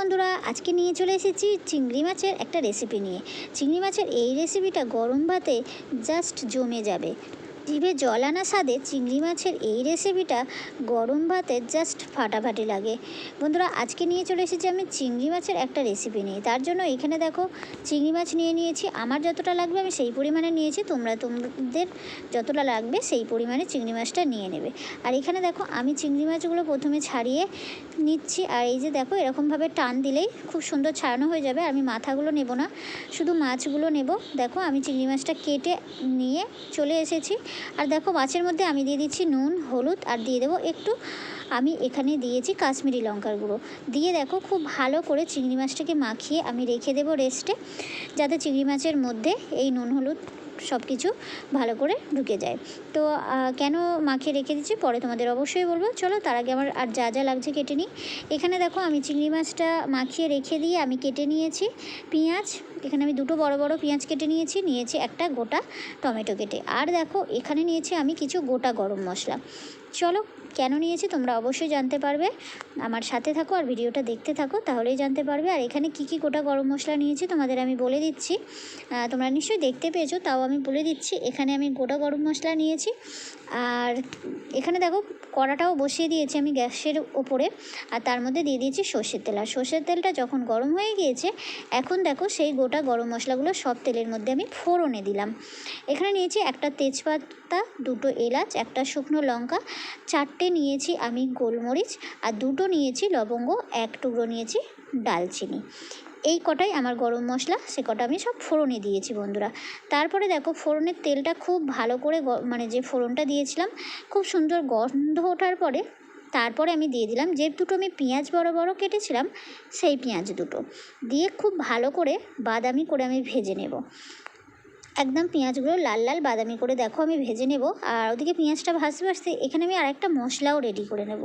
বন্ধুরা, আজকে নিয়ে চলে এসেছি চিংড়ি মাছের একটা রেসিপি নিয়ে। চিংড়ি মাছের এই রেসিপিটা গরম ভাতে জাস্ট জমে যাবে। জিভে জল আনা স্বাদে চিংড়ি মাছের এই রেসিপিটা গরম ভাতে জাস্ট ফাটাফাটি লাগে। বন্ধুরা, আজকে নিয়ে চলে এসেছি আমি চিংড়ি মাছের একটা রেসিপি নিয়ে। তার জন্য এখানে দেখো, চিংড়ি মাছ নিয়ে নিয়েছি। আমার যতটা লাগবে আমি সেই পরিমাণে নিয়েছি। তোমরা তোমাদের যতটা লাগবে সেই পরিমাণে চিংড়ি মাছটা নিয়ে নেবে। আর এখানে দেখো, আমি চিংড়ি মাছগুলো প্রথমে ছাড়িয়ে নিচ্ছি। আর এই যে দেখো, এরকমভাবে টান দিলেই খুব সুন্দর ছাড়ানো হয়ে যাবে। আমি মাথাগুলো নেব না, শুধু মাছগুলো নেব। দেখো, আমি চিংড়ি মাছটা কেটে নিয়ে চলে এসেছি। আর দেখো মাছের মধ্যে আমি দিয়ে দিচ্ছি নুন, হলুদ আর দিয়ে দেবো একটু। আমি এখানে দিয়েছি কাশ্মীরি লঙ্কার গুঁড়ো। দিয়ে দেখো খুব ভালো করে চিংড়ি মাছটাকে মাখিয়ে আমি রেখে দেবো রেস্টে যাতে চিংড়ি মাছের মধ্যে এই নুন, হলুদ সব কিছু ভালো করে ঢুকে যায়। তো কেন মাখিয়ে রেখে দিচ্ছি? পরে তোমাদের অবশ্যই বলব। চলো, তার আগে আমার আর যা যা লাগছে কেটে নিই। এখানে দেখো, আমি চিংড়ি মাছটা মাখিয়ে রেখে দিয়ে আমি কেটে নিয়েছি পেঁয়াজ। এখানে আমি দুটো বড় বড় পেঁয়াজ কেটে নিয়েছি নিয়েছি একটা গোটা টমেটো কেটে। আর দেখো, এখানে নিয়েছি আমি কিছু গোটা গরম মশলা। চলো, কেন নিয়েছি তোমরা অবশ্যই জানতে পারবে। আমার সাথে থাকো আর ভিডিওটা দেখতে থাকো, তাহলেই জানতে পারবে। আর এখানে কি কি গোটা গরম মশলা নিয়েছি তোমাদের আমি বলে দিচ্ছি। তোমরা নিশ্চয়ই দেখতে পেয়েছ, তাও আমি বলে দিচ্ছি, এখানে আমি গোটা গরম মশলা নিয়েছি। আর এখানে দেখো, কড়াটাও বসিয়ে দিয়েছি আমি গ্যাসের ওপরে, আর তার মধ্যে দিয়ে দিয়েছি সর্ষের তেল। আর সর্ষের তেলটা যখন গরম হয়ে গিয়েছে, এখন দেখো সেই গোটা গরম মশলাগুলো সব তেলের মধ্যে আমি ফোড়নে দিলাম। এখানে নিয়েছি একটা তেজপাতা, দুটো এলাচ, একটা শুকনো লঙ্কা, চারটে নিয়েছি আমি গোলমরিচ, আর দুটো নিয়েছি লবঙ্গ, এক টুকরো নিয়েছি ডালচিনি। এই কটাই আমার গরম মশলা, সে কটা আমি সব ফোড়নে দিয়েছি বন্ধুরা। তারপরে দেখো ফোড়নের তেলটা খুব ভালো করে মানে যে ফোড়নটা দিয়েছিলাম, খুব সুন্দর গন্ধ ওঠার পরে তারপরে আমি দিয়ে দিলাম যে দুটো আমি পেঁয়াজ বড় বড় কেটেছিলাম, সেই পেঁয়াজ দুটো। দিয়ে খুব ভালো করে বাদামি করে আমি ভেজে নেব। একদম পেঁয়াজগুলো লাল লাল বাদামি করে দেখো, আমি ভেজে নেব। আর ওদিকে পেঁয়াজটা ভাজতে ভাজতে এখানে আমি আরেকটা মশলাও রেডি করে নেব।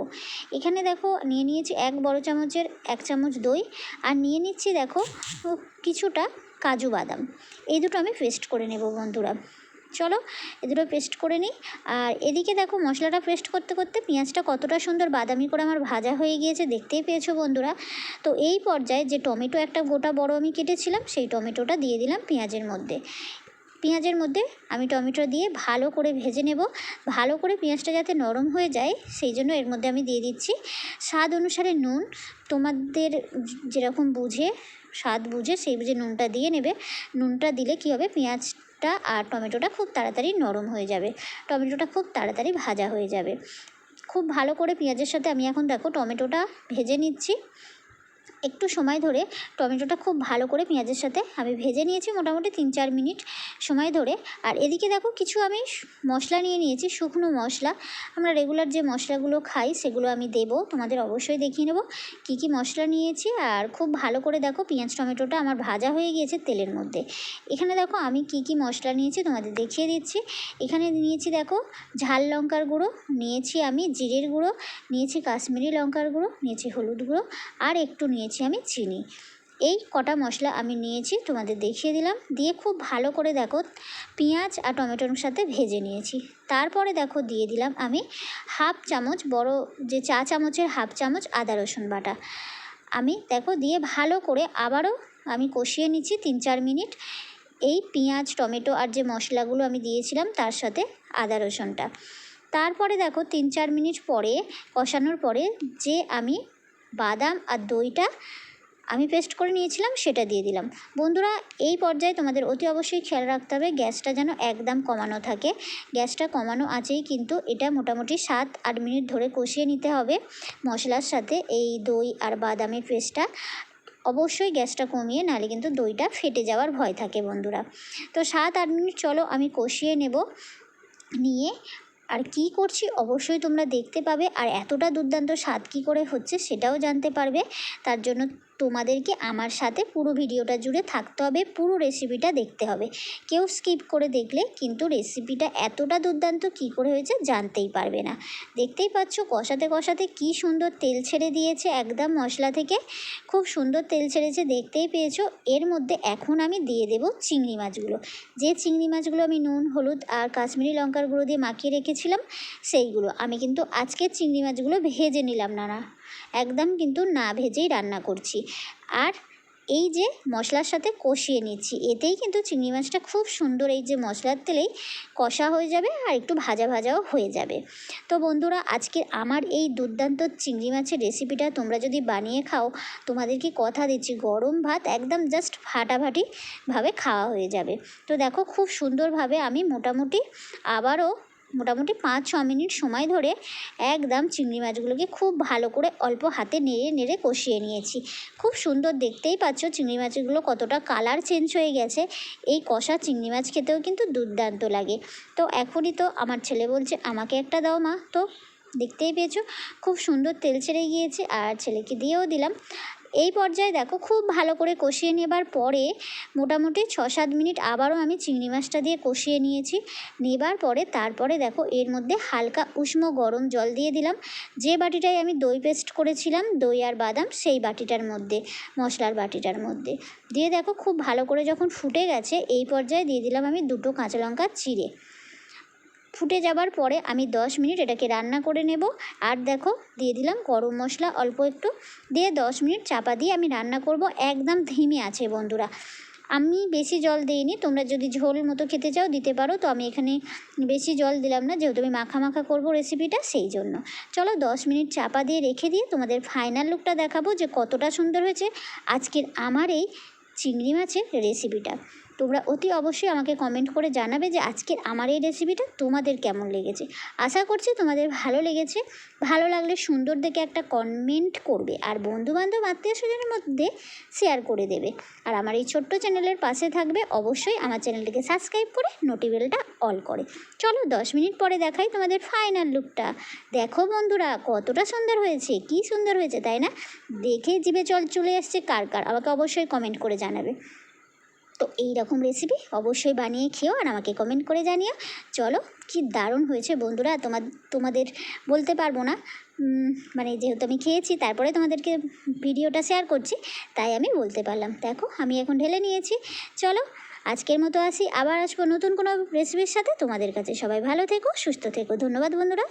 এখানে দেখো, নিয়ে নিয়েছি এক বড় চামচের এক চামচ দই, আর নিয়ে নিচ্ছি দেখো কিছুটা কাজু বাদাম। এই দুটো আমি পেস্ট করে নেব বন্ধুরা। চলো, এ দুটো পেস্ট করে নিই। আর এদিকে দেখো, মশলাটা পেস্ট করতে করতে পেঁয়াজটা কতটা সুন্দর বাদামি করে আমার ভাজা হয়ে গিয়েছে, দেখতেই পেয়েছ বন্ধুরা। তো এই পর্যায়ে যে টমেটো একটা গোটা বড় আমি কেটেছিলাম, সেই টমেটোটা দিয়ে দিলাম পেঁয়াজের মধ্যে। পেঁয়াজের মধ্যে আমি টমেটো দিয়ে ভালো করে ভেজে নেব। ভালো করে পেঁয়াজটা যাতে নরম হয়ে যায়, সেই জন্য এর মধ্যে আমি দিয়ে দিচ্ছি স্বাদ অনুসারে নুন। তোমাদের যেরকম বুঝে, স্বাদ বুঝে সেই বুঝে নুনটা দিয়ে নেবে। নুনটা দিলে কী হবে? পেঁয়াজটা আর টমেটোটা খুব তাড়াতাড়ি নরম হয়ে যাবে। টমেটোটা খুব তাড়াতাড়ি ভাজা হয়ে যাবে। খুব ভালো করে পেঁয়াজের সাথে আমি এখন দেখো টমেটোটা ভেজে নিচ্ছি। একটু সময় ধরে টমেটোটা খুব ভালো করে পেঁয়াজের সাথে আমি ভেজে নিয়েছি মোটামুটি তিন চার মিনিট সময় ধরে। আর এদিকে দেখো কিছু আমি মশলা নিয়ে নিয়েছি, শুকনো মশলা। আমরা রেগুলার যে মশলাগুলো খাই সেগুলো আমি দেব, তোমাদের অবশ্যই দেখিয়ে নেব কী কী মশলা নিয়েছি। আর খুব ভালো করে দেখো পেঁয়াজ টমেটোটা আমার ভাজা হয়ে গিয়েছে তেলের মধ্যে। এখানে দেখো আমি কি কি মশলা নিয়েছি তোমাদের দেখিয়ে দিচ্ছি। এখানে নিয়েছি দেখো ঝাল লঙ্কার গুঁড়ো, নিয়েছি আমি জিরের গুঁড়ো, নিয়েছি কাশ্মীরি লঙ্কার গুঁড়ো, নিয়েছি হলুদ গুঁড়ো, আর একটু নিয়েছি আমি চিনি। এই কটা মশলা আমি নিয়েছি, তোমাদের দেখিয়ে দিলাম। দিয়ে খুব ভালো করে দেখো পেঁয়াজ আর টমেটোর সাথে ভেজে নিয়েছি। তারপরে দেখো দিয়ে দিলাম আমি হাফ চামচ বড় যে চা চামচের হাফ চামচ আদা রসুন বাটা। আমি দেখো দিয়ে ভালো করে আবারও আমি কষিয়ে নিচ্ছি তিন চার মিনিট। এই পেঁয়াজ, টমেটো আর যে মশলাগুলো আমি দিয়েছিলাম তার সাথে আদা রসুনটা। তারপরে দেখো তিন চার মিনিট পরে কষানোর পরে যে আমি বাদাম আর দইটা আমি পেস্ট করে নিয়েছিলাম, সেটা দিয়ে দিলাম। বন্ধুরা, এই পর্যায়ে তোমাদের অতি অবশ্যই খেয়াল রাখতে হবে, গ্যাসটা যেন একদম কমানো থাকে। গ্যাসটা কমানো আছেই কিন্তু এটা মোটামুটি সাত আট মিনিট ধরে কষিয়ে নিতে হবে। মশলার সাথে এই দই আর বাদামের পেস্টটা অবশ্যই গ্যাসটা কমিয়ে, নাহলে কিন্তু দইটা ফেটে যাওয়ার ভয় থাকে বন্ধুরা। তো সাত আট মিনিট চলো, আমি কষিয়ে নেব। নিয়ে আর কি করছি অবশ্যই তোমরা দেখতে পাবে। আর এতটা দুর্দান্ত স্বাদ কী করে হচ্ছে সেটাও জানতে পারবে। তার জন্য তোমাদেরকে আমার সাথে পুরো ভিডিওটা জুড়ে থাকতে হবে, পুরো রেসিপিটা দেখতে হবে। কেউ স্কিপ করে দেখলে কিন্তু রেসিপিটা এতটা দুর্দান্ত কী করে হয়েছে জানতেই পারবে না। দেখতেই পাচ্ছ কষাতে কষাতে কি সুন্দর তেল ছেড়ে দিয়েছে একদম মশলা থেকে। খুব সুন্দর তেল ছেড়েছে, দেখতেই পেয়েছ। এর মধ্যে এখন আমি দিয়ে দেব চিংড়ি মাছগুলো। যে চিংড়ি মাছগুলো আমি নুন, হলুদ আর কাশ্মীরি লঙ্কার গুঁড়ো দিয়ে মাখিয়ে রেখেছিলাম, সেইগুলো। আমি কিন্তু আজকের চিংড়ি মাছগুলো ভেজে নিলাম না না একদম কিন্তু না ভেজেই রান্না করছি। আর এই যে মশলার সাথে কষিয়ে নিচ্ছি, এতেই কিন্তু চিংড়ি মাছটা খুব সুন্দর এই যে মশলার তেলেই কষা হয়ে যাবে আর একটু ভাজা ভাজাও হয়ে যাবে। তো বন্ধুরা আজকে আমার এই দুর্দান্ত চিংড়ি মাছের রেসিপিটা তোমরা যদি বানিয়ে খাও, তোমাদেরকে কথা দিচ্ছি, গরম ভাত একদম জাস্ট ফাটাফাটিভাবে খাওয়া হয়ে যাবে। তো দেখো, খুব সুন্দরভাবে আমি মোটামুটি আবারও মোটামুটি পাঁচ, ছ মিনিট সময় ধরে একদম চিংড়ি মাছগুলোকে খুব ভালো করে অল্প হাতে নেড়ে নেড়ে কষিয়ে নিয়েছি। খুব সুন্দর দেখতেই পাচ্ছ চিংড়ি মাছগুলো কতটা কালার চেঞ্জ হয়ে গেছে। এই কষা চিংড়ি মাছ খেতেও কিন্তু দুর্দান্ত লাগে। তো এখনই তো আমার ছেলে বলছে, আমাকে একটা দাও মা। তো দেখতেই পেয়েছ, খুব সুন্দর তেল ছেড়ে গিয়েছে আর ছেলেকে দিয়েও দিলাম। এই পর্যায়ে দেখো খুব ভালো করে কষিয়ে নেবার পরে মোটামুটি ছ সাত মিনিট আবারও আমি চিংড়ি মাছটা দিয়ে কষিয়ে নিয়েছি। নেবার পরে তারপরে দেখো এর মধ্যে হালকা উষ্ণ গরম জল দিয়ে দিলাম। যে বাটিটায় আমি দই পেস্ট করেছিলাম, দই আর বাদাম, সেই বাটিটার মধ্যে, মশলার বাটিটার মধ্যে। দিয়ে দেখো খুব ভালো করে যখন ফুটে গেছে, এই পর্যায়ে দিয়ে দিলাম আমি দুটো কাঁচা লঙ্কা চিড়ে। ফুটে যাবার পরে আমি দশ মিনিট এটাকে রান্না করে নেব। আর দেখো, দিয়ে দিলাম গরম মশলা, অল্প একটু। দিয়ে দশ মিনিট চাপা দিয়ে আমি রান্না করব। একদম ধিমে আছে বন্ধুরা। আমি বেশি জল দিইনি, তোমরা যদি ঝোল মতো খেতে চাও দিতে পারো। তো আমি এখানে বেশি জল দিলাম না, যেহেতু আমি মাখা মাখা করব রেসিপিটা সেই জন্য। চলো দশ মিনিট চাপা দিয়ে রেখে দিয়ে তোমাদের ফাইনাল লুকটা দেখাবো যে কতটা সুন্দর হয়েছে আজকের আমার এই চিংড়ি মাছের রেসিপিটা তোমরা অতি অবশ্যই আমাকে কমেন্ট করে জানাবে যে আজকের আমার এই রেসিপিটা তোমাদের কেমন লেগেছে। আশা করছি তোমাদের ভালো লেগেছে। ভালো লাগলে সুন্দর দেখে একটা কমেন্ট করবে আর বন্ধুবান্ধব আত্মীয় স্বজনের মধ্যে শেয়ার করে দেবে। আর আমার এই ছোট্ট চ্যানেলের পাশে থাকবে অবশ্যই আমার চ্যানেলটিকে সাবস্ক্রাইব করে নোটিবেলটা অল করে। চলো দশ মিনিট পরে দেখাই তোমাদের ফাইনাল লুকটা দেখো বন্ধুরা কতটা সুন্দর হয়েছে, কি সুন্দর হয়েছে, তাই না? দেখে জিভে জল চলে আসছে কার কার, আমাকে অবশ্যই কমেন্ট করে জানাবে। তো এই রকম রেসিপি অবশ্যই বানিয়ে খেও আর আমাকে কমেন্ট করে জানিও। চলো, কি দারুণ হয়েছে বন্ধুরা তোমার তোমাদের বলতে পারব না। মানে যেহেতু আমি খেয়েছি, তারপরে তোমাদেরকে ভিডিওটা শেয়ার করছি, তাই আমি বলতে পারলাম। দেখো, আমি এখন ঢেলে নিয়েছি। চলো, আজকের মতো আসি। আবার আসব নতুন কোনো রেসিপির সাথে। তোমাদের কাছে সবাই ভালো থেকো, সুস্থ থেকো। ধন্যবাদ বন্ধুরা।